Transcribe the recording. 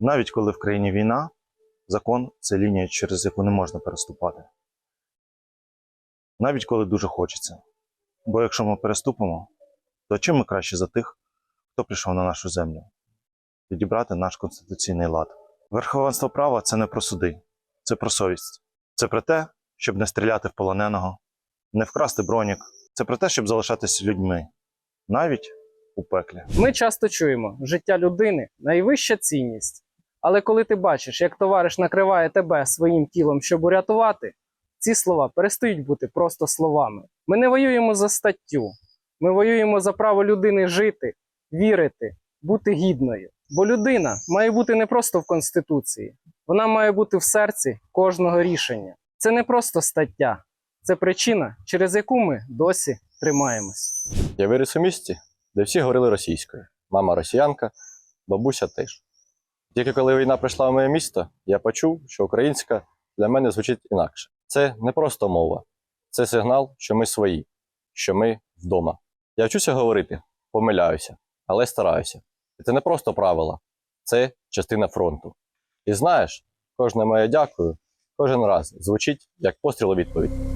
Навіть коли в країні війна, закон це лінія, через яку не можна переступати. Навіть коли дуже хочеться. Бо якщо ми переступимо, то чим ми краще за тих, хто прийшов на нашу землю? Відібрати наш конституційний лад. Верховенство права це не про суди, це про совість. Це про те, щоб не стріляти в полоненого, не вкрасти бронік. Це про те, щоб залишатися людьми, навіть у пеклі. Ми часто чуємо, життя людини найвища цінність. Але коли ти бачиш, як товариш накриває тебе своїм тілом, щоб урятувати, ці слова перестають бути просто словами. Ми не воюємо за статтю, ми воюємо за право людини жити, вірити, бути гідною. Бо людина має бути не просто в Конституції, вона має бути в серці кожного рішення. Це не просто стаття, це причина, через яку ми досі тримаємось. Я виріс у місті, де всі говорили російською. Мама росіянка, бабуся теж. Тільки коли війна прийшла в моє місто, я почув, що українська для мене звучить інакше. Це не просто мова, це сигнал, що ми свої, що ми вдома. Я вчуся говорити, помиляюся, але стараюся. І це не просто правила, це частина фронту. І знаєш, кожне моє дякую кожен раз звучить як постріл у відповідь.